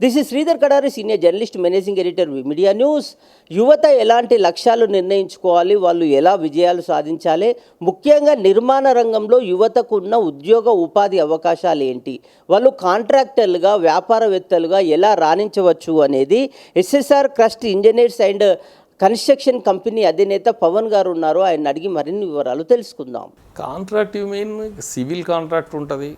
This is Sridhar Kadari senior journalist managing editor media news. యువత ఎలాంటి లక్ష్యాలు నిర్ణయించుకోవాలి? వాళ్ళు ఎలా విజయాలు సాధించాలి? ముఖ్యంగా నిర్మాణ రంగంలో యువతకు ఉన్న ఉద్యోగ ఉపాధి అవకాశాలు ఏంటి? వాళ్ళు కాంట్రాక్టర్లుగా వ్యాపారవేత్తలుగా ఎలా రాణించవచ్చు అనేది SSR crust engineers and construction company అధినేత పవన్ గారు ఉన్నారు. ఆయన అడిగి మరిన్ని వివరాలు తెలుసుకుందాం. Contract you mean civil contract ఉంటుంది.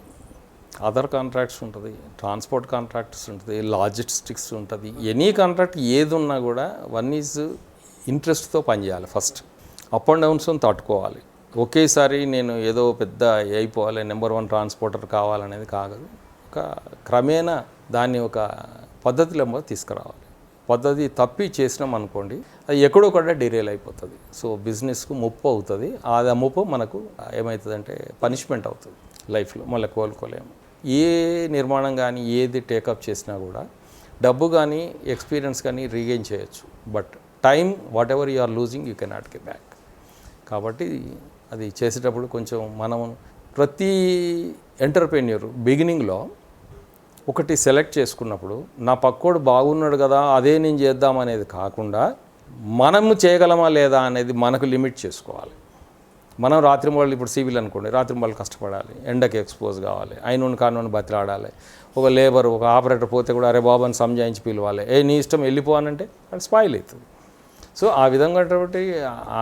అదర్ కాంట్రాక్ట్స్ ఉంటుంది ట్రాన్స్పోర్ట్ కాంట్రాక్ట్స్ ఉంటుంది లాజిస్టిక్స్ ఉంటుంది. ఎనీ కాంట్రాక్ట్ ఏది ఉన్నా కూడా వన్ ఈజ్ ఇంట్రెస్ట్తో పనిచేయాలి ఫస్ట్ అప్ అండ్ డౌన్స్ తట్టుకోవాలి. ఒకేసారి నేను ఏదో పెద్ద అయిపోవాలి నెంబర్ వన్ ట్రాన్స్పోర్టర్ కావాలనేది కాదు ఒక క్రమేణా దాన్ని ఒక పద్ధతిలో తీసుకురావాలి. పద్ధతి తప్పి చేసినాం అనుకోండి అది ఎక్కడో కూడా డిరేల్ అయిపోతుంది. సో బిజినెస్కు ముప్పు అవుతుంది. అది ఆ ముప్పు మనకు ఏమవుతుందంటే పనిష్మెంట్ అవుతుంది. లైఫ్లో మళ్ళీ కోలుకోలేము. ఏ నిర్మాణం కానీ ఏది టేకప్ చేసినా కూడా డబ్బు కానీ ఎక్స్పీరియన్స్ కానీ రీగెయిన్ చేయొచ్చు. But time whatever you are losing you cannot get back కాబట్టి అది చేసేటప్పుడు కొంచెం మనం ప్రతి ఎంటర్ప్రెన్యూర్ బిగినింగ్లో ఒకటి సెలెక్ట్ చేసుకున్నప్పుడు నా పక్కోడు బాగున్నాడు కదా అదే నేను చేద్దాం అనేది కాకుండా మనము చేయగలమా లేదా అనేది మనకు లిమిట్ చేసుకోవాలి. మనం రాత్రి వాళ్ళు ఇప్పుడు సివిల్ అనుకోండి రాత్రి వాళ్ళు కష్టపడాలి ఎండకి ఎక్స్పోజ్ కావాలి అయిన కానోని బతిలాడాలి. ఒక లేబర్ ఒక ఆపరేటర్ పోతే కూడా అరే బాబు అని సంజాయించి పిలవాలి. ఏ నీ ఇష్టం వెళ్ళిపోవాలంటే అది స్పాయిల్ అవుతుంది. సో ఆ విధంగా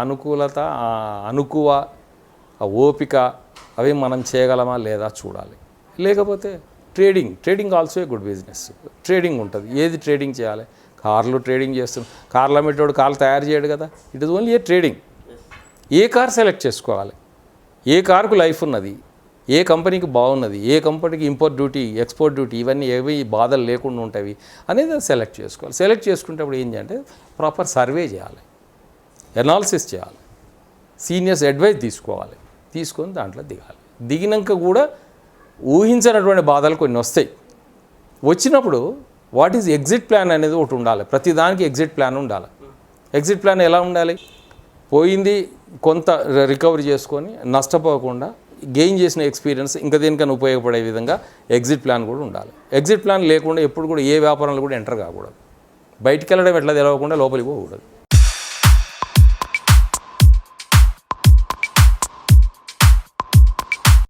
అనుకూలత ఆ అనుకువ ఆ ఓపిక అవి మనం చేయగలమా లేదా చూడాలి. లేకపోతే trading trading also a good business trading ఉంటుంది. ఏది ట్రేడింగ్ చేయాలి? కార్లు ట్రేడింగ్ చేస్తున్నాం కార్లు అమ్మేటోడు కార్లు తయారు చేయడు కదా. It is only a trading A car select చేసుకోవాలి? ఏ కార్కు లైఫ్ ఉన్నది? ఏ కంపెనీకి బాగున్నది? ఏ కంపెనీకి ఇంపోర్ట్ డ్యూటీ ఎక్స్పోర్ట్ డ్యూటీ ఇవన్నీ ఏవి బాధలు లేకుండా ఉంటాయి అనేది సెలెక్ట్ చేసుకోవాలి. సెలెక్ట్ చేసుకునేటప్పుడు ఏంటి అంటే ప్రాపర్ సర్వే చేయాలి. ఎనాలిసిస్ చేయాలి. సీనియర్స్ అడ్వైస్ తీసుకోవాలి. తీసుకొని దాంట్లో దిగాలి. దిగినాక కూడా ఊహించినటువంటి బాధలు కొన్ని వస్తాయి. వచ్చినప్పుడు వాట్ ఈజ్ ఎగ్జిట్ ప్లాన్ అనేది ఒకటి ఉండాలి. ప్రతి దానికి ఎగ్జిట్ ప్లాన్ ఉండాలి. ఎగ్జిట్ ప్లాన్ ఎలా ఉండాలి? పోయింది కొంత రికవరీ చేసుకొని నష్టపోకుండా గెయిన్ చేసిన ఎక్స్పీరియన్స్ ఇంకా దేనికైనా ఉపయోగపడే విధంగా ఎగ్జిట్ ప్లాన్ కూడా ఉండాలి. ఎగ్జిట్ ప్లాన్ లేకుండా ఎప్పుడు కూడా ఏ వ్యాపారంలో కూడా ఎంటర్ కాకూడదు. బయటికి వెళ్ళడం ఎట్లా తెలవకుండా లోపలికి పోకూడదు.